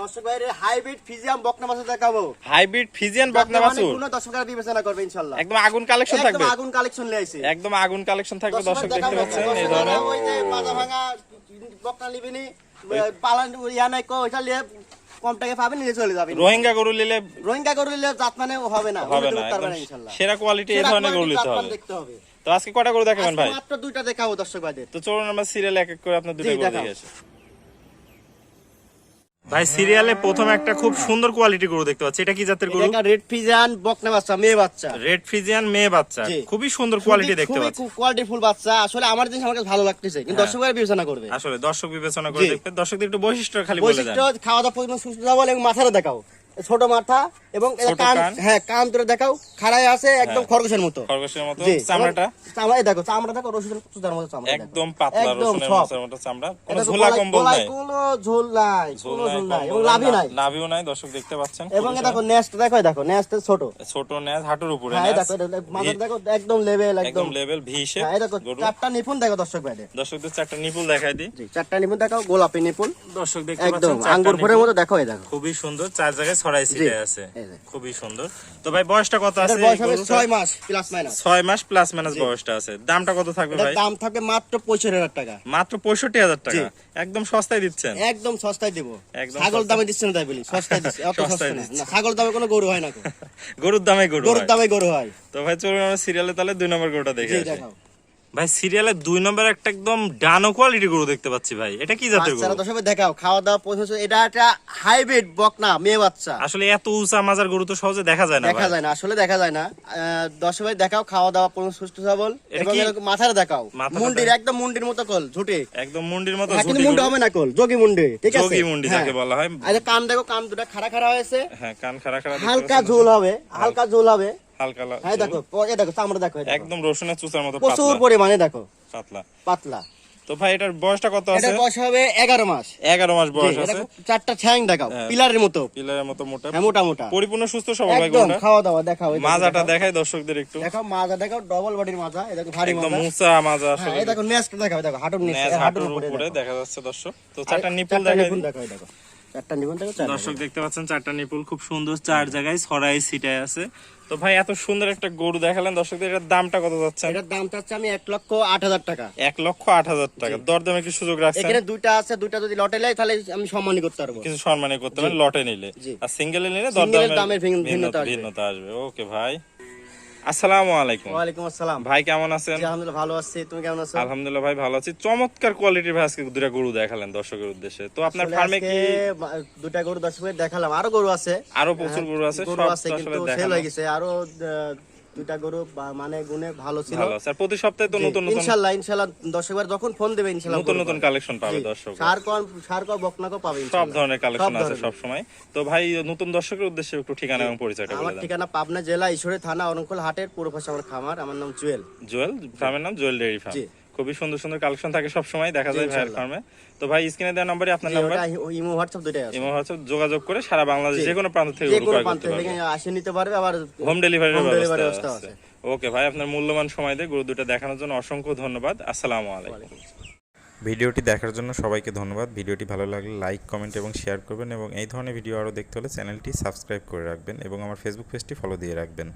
দর্শক ভাইয়ের হাইব্রিড ফিজিয়াম বকনা মাছ দেখাবো। হাইব্রিড ফিজিয়ান বকনা মানে বাছুর কোনো দর্শকরা বিবেচনা করবে ইনশাল্লাহ। একদম আগুন কালেকশন একদম আগুন কালেকশন নিয়ে আইছি একদম আগুন কালেকশন থাকবে দর্শক দর্শক দেখতে পাচ্ছেন এই ধরনের। ওই যে মাজা ভাঙা বকনা লিবিনি পালান ইয়া নাই কো ওইটা লিয়ে কম টাকা পাবেন নিয়ে চলে যাবেন রোহিঙ্গা গরু নিলে রোহিঙ্গা গরু নিলে জাত মানে হবে না হবে না করতে পারবে একদম না ইনশাল্লাহ। সেরা কোয়ালিটি এই ধরনের গরু নিতে হবে। দেখতে হবে। তো আজকে কটা গরু দেখাবেন ভাই? মাত্র দুইটা দেখাবো দর্শক ভাইদের। তো চলুন আমরা সিরিয়াল এক এক করে আপনার দুটো গরু আসি। ভাই সিরিয়ালে প্রথম একটা খুব সুন্দর কোয়ালিটি গরু দেখতে পাচ্ছি। এটা কি জাতের গরু? এটা রেড ফিজিয়ান বকনা বাচ্চা মেয়ে বাচ্চা। রেড ফিজিয়ান মেয়ে বাচ্চা। খুবই সুন্দর কোয়ালিটি দেখতে পাচ্ছি। কোয়ালিটি ফুল বাচ্চা। আসলে আমার জিনিস আমার কাছে ভালো লাগতেছে কিন্তু দর্শকের বিবেচনা করবে। আসলে দর্শক বিবেচনা করে। দেখবে। দর্শকদের একটু বৈশিষ্ট্য খালি বলে দেন। বৈশিষ্ট্য খাওয়া দাওয়া পরিমাণ সুস্থ দাও এবং মাথাটা দেখাও। ছোট মাথা এবং কান। হ্যাঁ কান তোরে দেখাও খাড়ায় আছে একদম হ্যাঁ। খরগোশের মতো। খরগোশের মতো। চামড়াটা? চামড়া দেখো চামড়া দেখো সুতার মতো চামড়া একদম পাতলা রসুনের মতো চামড়া। কোনো ঝোলা কম্বল নাই? কোনো ঝোল নাই কোনো ঝোল নাই এবং লাভই নাই। নাভিও নাই দর্শক দেখতে পাচ্ছেন। এবং দেখো নেস্ট দেখো দেখো নেস্ট ছোট। ছোট নেজ হাঁটুর উপরে হ্যাঁ দেখো ভি- দেখো একদম লেভেল একদম। একদম লেভেল ভি শেপ হ্যাঁ দেখো চারটা নিপুণ দেখো দর্শক দর্শকদের চারটা দেখাই দিই। চারটা নিপুণ দেখাও গোলাপি নিপুণ। দর্শক দেখতে একদম পাচ্ছেন চারটা আঙ্গুর ফোরের মতো দেখো এই দেখো। খুবই সুন্দর চার জায়গায় ছড়াই ছিটে আছে। খুবই সুন্দর। তো ভাই বয়সটা কত আছে? বয়স হবে গরুটার? ছয় মাস প্লাস মাইনাস ছয় মাস প্লাস মাইনাস বয়সটা আছে। দামটা কত থাকবে ভাই? দাম থাকবে মাত্র পঁয়ষট্টি হাজার টাকা। মাত্র পঁয়ষট্টি হাজার টাকা? একদম সস্তায় দিচ্ছেন? একদম সস্তায় দেবো। একদম ছাগল দামে দিচ্ছে না তাই বলি। সস্তায় দিচ্ছে। অত সস্তায় না। ছাগল দামে কোনো গরু হয় না গরুর দামে গরু গরুর। দামে গরু হয়। তো ভাই চলুন আমরা সিরিয়ালে তাহলে দুই নম্বর গরুটা দেখে আসি। ভাই সিরিয়ালে দুই নম্বর একটা একদম ডানো কোয়ালিটি গরু দেখতে পাচ্ছি ভাই। এটা কি জাতের বাচ্চারা গরু? সবাই দেখাও খাওয়া দাওয়া পৌঁছে এটা একটা হাইব্রিড বকনা মেয়ে বাচ্চা। আসলে এত উঁচা মাজার গরু তো সহজে দেখা যায় না দেখা যায় না আসলে দেখা যায় না। দশ ভাই দেখাও খাওয়া দাওয়া পূর্ণ সুস্থ সবল। এবং মাথাটা দেখাও। মুন্ডির একদম মুন্ডির মতো কল ঝুটে। একদম মুন্ডির মতো হ্যাঁ, কিন্তু মুন্ডি হবে না কল যোগী মুন্ডি ঠিক আছে? যোগী মুন্ডি যাকে হ্যাঁ। বলা হয়। আচ্ছা কান দেখো কান দুটো খাড়া খাড়া হয়েছে। হ্যাঁ কান খাড়া খাড়া হালকা ঝোল হবে হালকা ঝোল হবে। হালকা হ্যাঁ দেখো প- দেখো চামড়া দেখো একদম রসুনের চুচার মতো প্রচুর পরিমাণে দেখো। পাতলা। পাতলা। তো ভাই এটার বয়সটা কত আছে? এটার বয়স হবে এগারো মাস। এগারো মাস বয়স আছে। চারটা ঠ্যাং দেখাও। পিলারের মতো। পিলারের মতো মোটা। হ্যাঁ মোটা মোটা। পরিপূর্ণ সুস্থ সবল ভাই একদম খাওয়া দাওয়া দেখাও মাজাটা। দেখাই দর্শকদের একটু। দেখাও মাজা দেখাও ডবল বডির মাজা এই দেখো ভারী একদম মাজা। মাজা হ্যাঁ আসলে। এই দেখো নেস্ট দেখাও দেখো হাঁটুর নিচে হাঁটুর হাঁটুর উপরে উপরে দেখা। যাচ্ছে দর্শক। তো চারটা নিপুল দেখাই দেখো দেখো। চারটা নিপুল দেখো দর্শক দেখতে পাচ্ছেন চারটা নিপুল খুব সুন্দর চার জায়গায় ছড়াই আছে। তো ভাই এত সুন্দর একটা গরু দেখালেন। দর্শকদের এটার দামটা কত যাচ্ছে? এটার দাম চাচ্ছে আমি এক লক্ষ আট হাজার টাকা। এক লক্ষ আট হাজার টাকা। দরদামে কি সুযোগ রাখছেন? এখানে দুইটা আছে দুইটা যদি লটে লাই তাহলে আমি সম্মানই করতে পারব। কিছু সম্মানী করতে পারেন লটে নিলে। আর সিঙ্গেলে নিলে দরদামের দামের। ভিন্নতা আসবে। ওকে ভাই। আসসালামু আলাইকুম। ওয়ালাইকুম আসসালাম। ভাই কেমন আছেন? আলহামদুলিল্লাহ ভালো আছি। তুমি কেমন আছো? আলহামদুলিল্লাহ ভাই ভালো আছি। চমৎকার কোয়ালিটির ভাই আজকে দুটা গরু দেখালেন দর্শকের উদ্দেশ্যে। তো আপনার ফার্মে কি দুটা গরু দর্শকের দেখালাম। আরও গরু আছে। আরও প্রচুর গরু আছে সব আসলে সেল হয়ে গেছে। আরও দুইটা গরু মানে গুণে ভালো ছিল। স্যার প্রতি সপ্তাহে তো নতুন নতুন দর্শকবার যখন ফোন দেবে নতুন নতুন কালেকশন পাবে দর্শক সার কম সার কম বকনাকও পাবে সব ধরনের কালেকশন আছে। সব সময় তো ভাই নতুন দর্শকের উদ্দেশ্যে একটু ঠিকানা এবং পরিচয়টা আমার বলে দেন। ঠিকানা পাবনা জেলা ঈশ্বরের থানা অরঙ্কল হাটের পুরো পাশে আমার খামার। আমার নাম জুয়েল। জুয়েল ফার্মের নাম জুয়েল ডেয়ারি ফার্ম। জি। খুবই সুন্দর সুন্দর কালেকশন থাকে সব সময় দেখা যায় ভাইয়ের ফার্মে। তো ভাই স্ক্রিনে দেওয়া নম্বরে আপনার নাম্বার। ইমো হোয়াটসঅ্যাপ দুইটাই আছে। এবং হচ্ছে যোগাযোগ করে সারা বাংলাদেশ। যে কোনো প্রান্ত থেকে যে কোনো ক্রয় প্রান্ত করতে থেকে পারবে আসে নিতে পারবে আবার হোম ডেলিভারির ব্যবস্থা আছে। ওকে ভাই আপনার মূল্যবান সময় দিয়ে গরু দুটো দেখানোর জন্য অসংখ্য ধন্যবাদ। আসসালামু আলাইকুম। ভিডিওটি দেখার জন্য সবাইকে ধন্যবাদ। ভিডিওটি ভালো লাগলে লাইক কমেন্ট এবং শেয়ার করবেন এবং এই ধরনের ভিডিও আরও দেখতে হলে চ্যানেলটি সাবস্ক্রাইব করে রাখবেন এবং আমার ফেসবুক পেজটি ফলো দিয়ে রাখবেন।